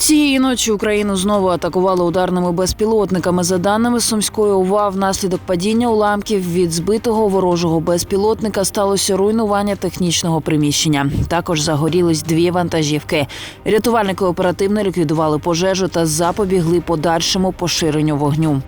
Цієї ночі Україну знову атакували ударними безпілотниками. За даними Сумської ОВА, внаслідок падіння уламків від збитого ворожого безпілотника сталося руйнування технічного приміщення. Також загорілись дві вантажівки. Рятувальники оперативно ліквідували пожежу та запобігли подальшому поширенню вогню.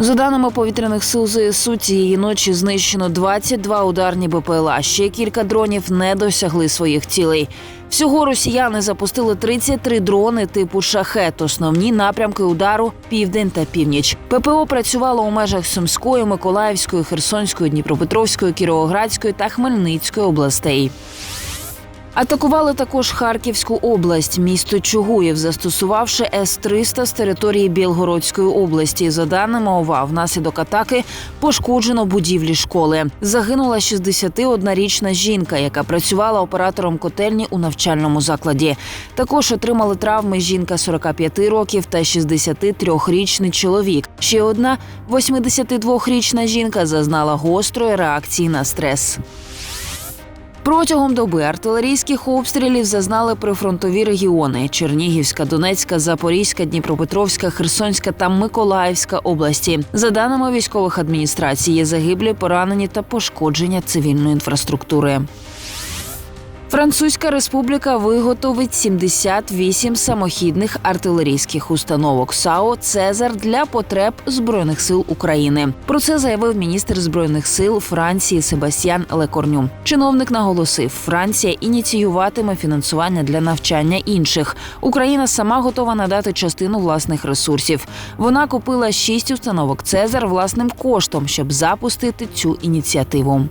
За даними повітряних сил ЗСУ, цієї ночі знищено 22 ударні БПЛА. Ще кілька дронів не досягли своїх цілей. Всього росіяни запустили 33 дрони типу шахет. Основні напрямки удару південь та північ. ППО працювало у межах Сумської, Миколаївської, Херсонської, Дніпропетровської, Кіровоградської та Хмельницької областей. Атакували також Харківську область, місто Чугуєв, застосувавши С-300 з території Білгородської області. За даними ОВА, внаслідок атаки пошкоджено будівлі школи. Загинула 61-річна жінка, яка працювала оператором котельні у навчальному закладі. Також отримали травми жінка 45 років та 63-річний чоловік. Ще одна 82-річна жінка зазнала гострої реакції на стрес. Протягом доби артилерійських обстрілів зазнали прифронтові регіони: Чернігівська, Донецька, Запорізька, Дніпропетровська, Херсонська та Миколаївська області. За даними військових адміністрацій, є загиблі, поранені та пошкодження цивільної інфраструктури. Французька республіка виготовить 78 самохідних артилерійських установок САО Цезар для потреб збройних сил України. Про це заявив міністр збройних сил Франції Себастьян Лекорню. Чиновник наголосив, Франція ініціюватиме фінансування для навчання інших. Україна сама готова надати частину власних ресурсів. Вона купила шість установок Цезар власним коштом, щоб запустити цю ініціативу.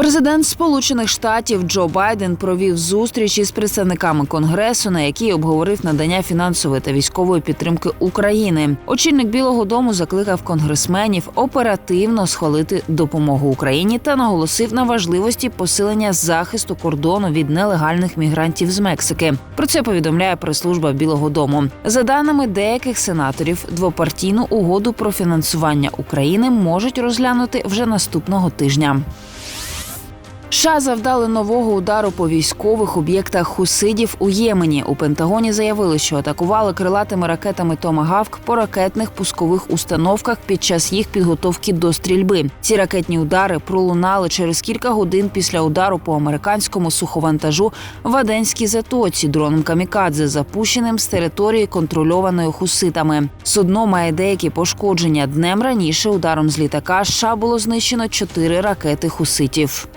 Президент Сполучених Штатів Джо Байден провів зустріч із представниками конгресу, на якій обговорив надання фінансової та військової підтримки України. Очільник Білого Дому закликав конгресменів оперативно схвалити допомогу Україні та наголосив на важливості посилення захисту кордону від нелегальних мігрантів з Мексики. Про це повідомляє прес-служба Білого Дому. За даними деяких сенаторів, двопартійну угоду про фінансування України можуть розглянути вже наступного тижня. США завдали нового удару по військових об'єктах хусидів у Ємені. У Пентагоні заявили, що атакували крилатими ракетами Томагавк по ракетних пускових установках під час їх підготовки до стрільби. Ці ракетні удари пролунали через кілька годин після удару по американському суховантажу в Аденській затоці дроном камікадзе, запущеним з території контрольованої хуситами. Судно має деякі пошкодження. Днем раніше ударом з літака США було знищено чотири ракети хуситів.